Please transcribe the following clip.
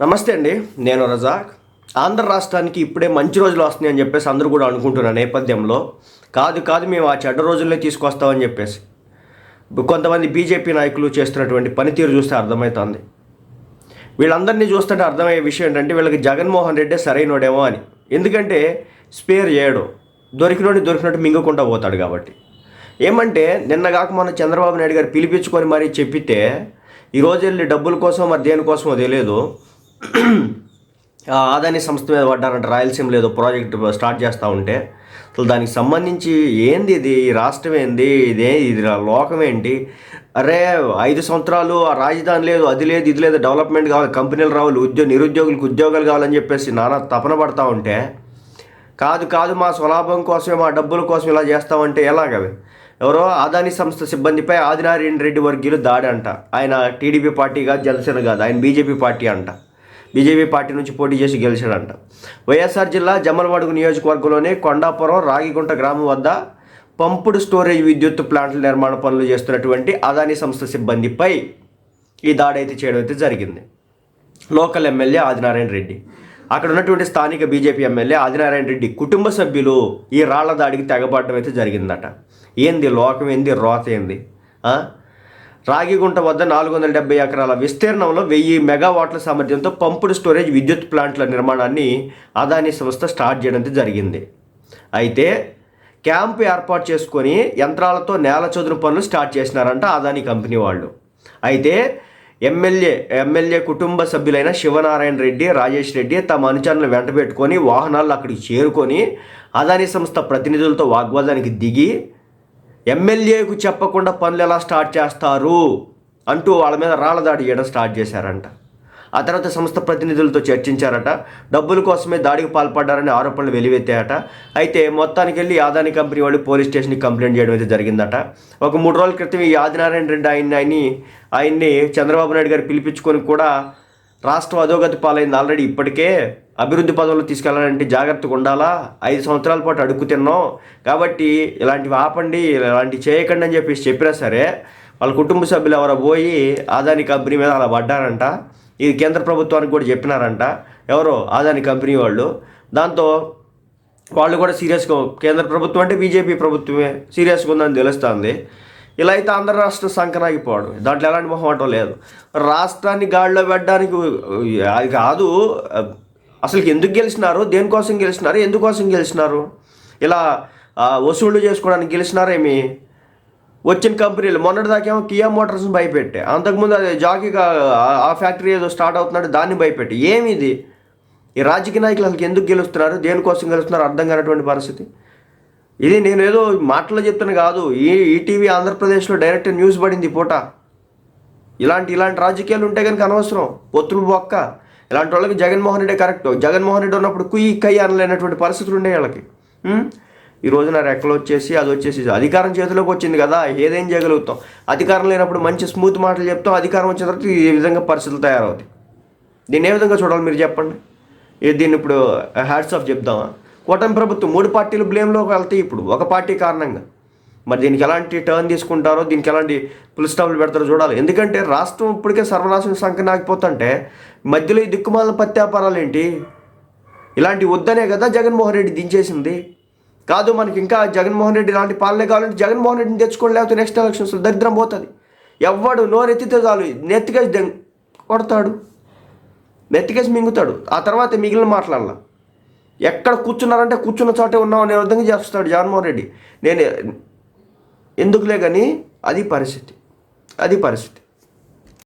నమస్తే అండి నేను రజాక్. ఆంధ్ర రాష్ట్రానికి ఇప్పుడే మంచి రోజులు వస్తున్నాయి అని చెప్పేసి అందరూ కూడా అనుకుంటున్న నేపథ్యంలో కాదు కాదు మేము ఆ చెడ్డ రోజుల్లో తీసుకొస్తామని చెప్పేసి. కొంతమంది బీజేపీ నాయకులు చేస్తున్నటువంటి పనితీరు చూస్తే అర్థమవుతుంది వీళ్ళందరినీ చూస్తుంటే అర్థమయ్యే విషయం ఏంటంటే వీళ్ళకి జగన్మోహన్ రెడ్డి సరైనోడేమో అని. ఎందుకంటే స్పేర్ చేయడు. దొరికినోడి దొరికినట్టు మింగకుండా పోతాడు కాబట్టి. ఏమంటే నిన్న కాక మన చంద్రబాబు నాయుడు గారు పిలిపించుకొని మరీ చెప్పితే ఈరోజు వెళ్ళి డబ్బుల కోసం మరి దేనికోసమో తెలియదు. ఆదాని సంస్థ మీద పడ్డారంట. రాయలసీమ లేదో ప్రాజెక్ట్ స్టార్ట్ చేస్తూ ఉంటే. అసలు దానికి సంబంధించి ఏంది ఇది? రాష్ట్రం ఏంది? ఇదే ఇది లోకం ఏంటి? అరే ఐదు సంవత్సరాలు ఆ రాజధాని లేదు అది లేదు ఇది లేదు డెవలప్మెంట్ కావాలి కంపెనీలు రావాలి ఉద్యోగ నిరుద్యోగులకు ఉద్యోగాలు కావాలని చెప్పేసి నానా తపన పడతా ఉంటే కాదు కాదు మా స్వలాభం కోసమే మా డబ్బుల కోసం ఇలా చేస్తామంటే ఎలాగవి? ఎవరో ఆదాని సంస్థ సిబ్బందిపై ఆదినారాయణ రెడ్డి వర్గీయులు దాడి అంట ఆయన టీడీపీ పార్టీ కాదు జనసేన కాదు ఆయన బీజేపీ పార్టీ అంట. బీజేపీ పార్టీ నుంచి పోటీ చేసి గెలిచాడంట. వైఎస్ఆర్ జిల్లా జమ్మలమడుగు నియోజకవర్గంలోని కొండాపురం రాగిగుంట గ్రామం వద్ద పంపుడు స్టోరేజ్ విద్యుత్ ప్లాంట్ల నిర్మాణ పనులు చేస్తున్నటువంటి అదాని సంస్థ సిబ్బందిపై ఈ దాడి అయితే చేయడం అయితే జరిగింది. Local MLA Adinarayana Reddy. అక్కడ ఉన్నటువంటి స్థానిక బీజేపీ ఎమ్మెల్యే ఆదినారాయణ రెడ్డి కుటుంబ సభ్యులు ఈ రాళ్ళ దాడికి తెగబడడం అయితే జరిగిందట. ఏంది లోకం ఏంది రోత ఏంది? రాగిగుంట వద్ద నాలుగు వందల డెబ్బై ఎకరాల విస్తీర్ణంలో వెయ్యి మెగావాట్ల సామర్థ్యంతో పంపుడు స్టోరేజ్ విద్యుత్ ప్లాంట్ల నిర్మాణాన్ని అదానీ సంస్థ స్టార్ట్ చేయడం జరిగింది. అయితే క్యాంపు ఏర్పాటు చేసుకొని యంత్రాలతో నేల చదును పనులు స్టార్ట్ చేసినారంట అదాని కంపెనీ వాళ్ళు. అయితే ఎమ్మెల్యే ఎమ్మెల్యే కుటుంబ సభ్యులైన శివనారాయణ రెడ్డి రాజేష్ రెడ్డి తమ అనుచరులను వెంట పెట్టుకొని వాహనాలు అక్కడికి చేరుకొని అదాని సంస్థ ప్రతినిధులతో వాగ్వాదానికి దిగి ఎమ్మెల్యేకు చెప్పకుండా పనులు ఎలా స్టార్ట్ చేస్తారు అంటూ వాళ్ళ మీద రాళ్ళ దాడి చేయడం స్టార్ట్ చేశారంట. ఆ తర్వాత సంస్థ ప్రతినిధులతో చర్చించారట. డబ్బుల కోసమే దాడికి పాల్పడ్డారని ఆరోపణలు వెలివెత్తాయట. అయితే మొత్తానికి వెళ్ళి ఆదాని కంపెనీ వాళ్ళు పోలీస్ స్టేషన్కి కంప్లైంట్ చేయడం అయితే జరిగిందట. ఒక మూడు రోజుల క్రితం ఈ ఆదినారాయణ రెడ్డి ఆయన్ని ఆయన్ని ఆయన్ని చంద్రబాబు నాయుడు గారు పిలిపించుకొని కూడా రాష్ట్రం అధోగతి పాలైంది ఆల్రెడీ ఇప్పటికే. అభివృద్ధి పదవులు తీసుకెళ్ళాలంటే జాగ్రత్తగా ఉండాలా? ఐదు సంవత్సరాల పాటు అడుగు తిన్నాం. కాబట్టి ఇలాంటివి ఆపండి ఇలాంటివి చేయకండి అని చెప్పేసి చెప్పినా సరే వాళ్ళ కుటుంబ సభ్యులు ఎవరో పోయి ఆదాని కంపెనీ మీద అలా పడ్డారంట. ఇది కేంద్ర ప్రభుత్వానికి కూడా చెప్పినారంట. ఎవరో ఆదాని కంపెనీ వాళ్ళు. దాంతో వాళ్ళు కూడా సీరియస్గా కేంద్ర ప్రభుత్వం అంటే బీజేపీ ప్రభుత్వమే సీరియస్గా ఉందని తెలుస్తుంది. ఇలా అయితే ఆంధ్ర రాష్ట్ర సంకనాగిపోవడం. దాంట్లో ఎలాంటి మొహమాటం లేదు. రాష్ట్రాన్ని గాడిలో పెట్టడానికి అది కాదు అసలు ఎందుకు గెలిచినారు? దేనికోసం గెలిచినారు? ఎందుకోసం గెలిచినారు? ఇలా వసూళ్ళు చేసుకోవడానికి గెలిచినారేమి వచ్చిన కంపెనీలు. మొన్నటిదాకేమో కియా మోటార్స్ని భయపెట్టే. అంతకుముందు అది జాకీగా ఆ- ఫ్యాక్టరీ ఏదో స్టార్ట్ అవుతున్నాడు దాన్ని భయపెట్టి. ఏమిది? ఈ రాజకీయ నాయకులు అసలు ఎందుకు గెలుస్తున్నారు? దేనికోసం గెలుస్తున్నారు? అర్థం కానటువంటి పరిస్థితి. ఇది నేను ఏదో మాటలో చెప్తాను కాదు. ఈ ఈటీవీ ఆంధ్రప్రదేశ్లో డైరెక్ట్ న్యూస్ పడింది పూట. ఇలాంటి ఇలాంటి రాజకీయాలు ఉంటే కనుక అనవసరం. పొత్తులు బొక్క. ఇలాంటి వాళ్ళకి జగన్మోహన్ రెడ్డి కరెక్ట్ జగన్మోహన్ రెడ్డి ఉన్నప్పుడు కుయ్యి కయ్యి అనలేనటువంటి పరిస్థితులు ఉండే వాళ్ళకి. ఈ రోజున రెక్కలు వచ్చేసి అది వచ్చేసి అధికారం చేతిలోకి వచ్చింది కదా ఏదేం చేయగలుగుతాం? అధికారం లేనప్పుడు మంచి స్మూత్ మాటలు చెప్తాం అధికారం వచ్చిన తర్వాత ఈ విధంగా పరిస్థితులు తయారవుతాయి. దీన్ని ఏ విధంగా చూడాలి మీరు చెప్పండి? ఏ దీన్ని ఇప్పుడు హ్యాట్స్ ఆఫ్ చెప్దామా? కూటమి ప్రభుత్వం మూడు పార్టీలు బ్లేమ్లోకి వెళ్తాయి ఇప్పుడు ఒక పార్టీ కారణంగా. మరి దీనికి ఎలాంటి టర్న్ తీసుకుంటారో దీనికి ఎలాంటి పులి స్టాప్లు పెడతారో చూడాలి. ఎందుకంటే రాష్ట్రం ఇప్పటికే సర్వనాశనం సంఖ్య ఆగిపోతుంటే మధ్యలో ఈ దిక్కుమాల పత్యాపారాలు ఏంటి? ఇలాంటి వద్దనే కదా జగన్మోహన్ రెడ్డి దించేసింది. కాదు మనకి ఇంకా జగన్మోహన్ రెడ్డి ఇలాంటి పాలనే కావాలంటే జగన్మోహన్ రెడ్డిని తెచ్చుకోండి లేకపోతే నెక్స్ట్ ఎలక్షన్స్లో దరిద్రం పోతుంది. ఎవ్వడు నోరెత్తితే చాలు నెత్తికేసి దెం కొడతాడు. నెత్తికేసి మింగుతాడు. ఆ తర్వాత మిగిలిన మాట్లాడాల ఎక్కడ కూర్చున్నారంటే కూర్చున్న చోటే ఉన్నాం అనే విధంగా చేస్తాడు జగన్మోహన్ రెడ్డి. నేను ఎందుకులే కానీ అది పరిస్థితి. అది పరిస్థితి.